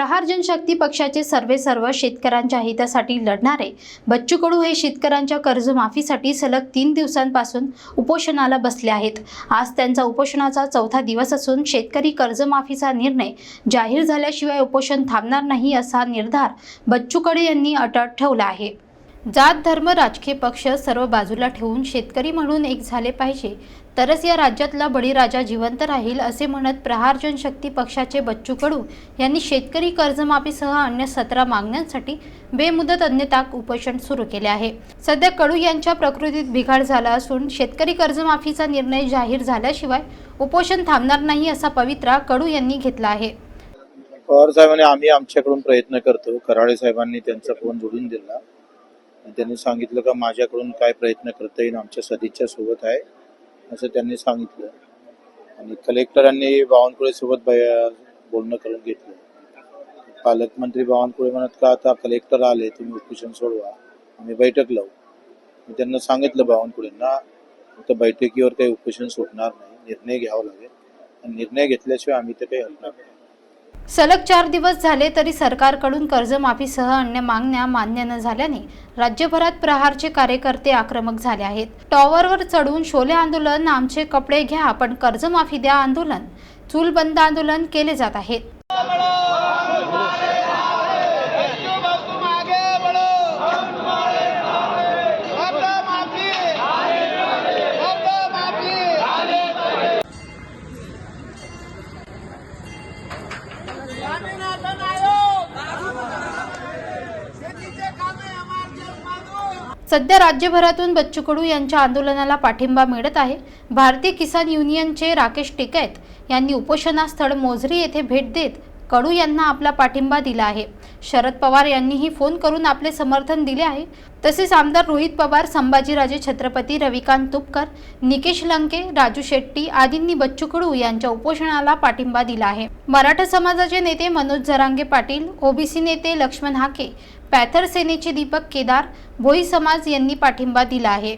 प्रहार जनशक्ती पक्षाचे सर्वे सर्व शेतकऱ्यांच्या हितासाठी लढणारे. बच्चू कडू हे शेतकऱ्यांच्या कर्जमाफीसाठी सलग तीन दिवसांपासून उपोषणाला बसले आहेत. आज त्यांचा उपोषणाचा चौथा दिवस असून शेतकरी कर्जमाफीचा निर्णय जाहीर झाल्याशिवाय उपोषण थांबणार नाही असा निर्धार बच्चू कडू यांनी अटळ ठेवला आहे. जात धर्म राजकीय पक्ष सर्व बाजूला ठेवून शेतकरी म्हणून एक झाले पाहिजे. तरच या राज्यातला बळीराजा जिवंत राहील असे म्हणत प्रहार जनशक्ती पक्षाचे बच्चू कडू यांनी शेतकरी कर्जमाफीसह अन्य सतरा मागण्यांसाठी बेमुदत अन्यताक उपोषण सुरू केले आहे. सध्या कडू यांच्या प्रकृतीत बिघाड झाला असून शेतकरी कर्जमाफीचा निर्णय जाहीर झाल्याशिवाय उपोषण थांबणार नाही असा पवित्रा कडू यांनी घेतला आहे. पवार साहेबांनी आम्ही आमच्याकडून प्रयत्न करतो. कराळे साहेबांनी त्यांचा फोन जोडून दिला. त्यांनी सांगितलं का माझ्याकडून काय प्रयत्न करता येईल आमच्या सदिच्छा सोबत आहे असं त्यांनी सांगितलं. आणि कलेक्टरांनी बावनकुळे सोबत बोलणं करून घेतलं. पालकमंत्री बावनकुळे म्हणत का आता कलेक्टर आले तुम्ही उपोषण सोडवा आम्ही बैठक लावू. मी त्यांना सांगितलं बावनकुळेंना तर बैठकीवर काही उपोषण सोडणार नाही निर्णय घ्यावा लागेल. आणि निर्णय घेतल्याशिवाय आम्ही ते काही हलणार नाही. सलग चार दिवस झाले तरी सरकारकडून कर्जमाफीसह अन्य मागण्या मान्य न झाल्याने राज्यभरात प्रहारचे कार्यकर्ते आक्रमक झाले आहेत. टॉवरवर चढून शोले आंदोलन आमचे कपडे घ्या पण कर्जमाफी द्या आंदोलन चूल बंद आंदोलन केले जात आहेत. सध्या राज्यभरातून बच्चू कडू यांच्या आंदोलनाला पाठिंबा मिळत आहे. भारतीय किसान युनियनचे राकेश टिकैत यांनी उपोषणास्थळ मोझरी येथे भेट देत कडू यांना आपला पाठिंबा दिला आहे. शरद पवार यांनीही फोन करून आपले समर्थन दिले आहे. तसेच आमदार रोहित पवार संभाजीराजे छत्रपती रविकांत तुपकर निकेश लंके राजू शेट्टी आदींनी बच्चू कडू यांच्या उपोषणाला पाठिंबा दिला आहे. मराठा समाजाचे नेते मनोज जरांगे पाटील ओबीसी नेते लक्ष्मण हाके पॅथर सेनेचे दीपक केदार भोई समाज यांनी पाठिंबा दिला आहे.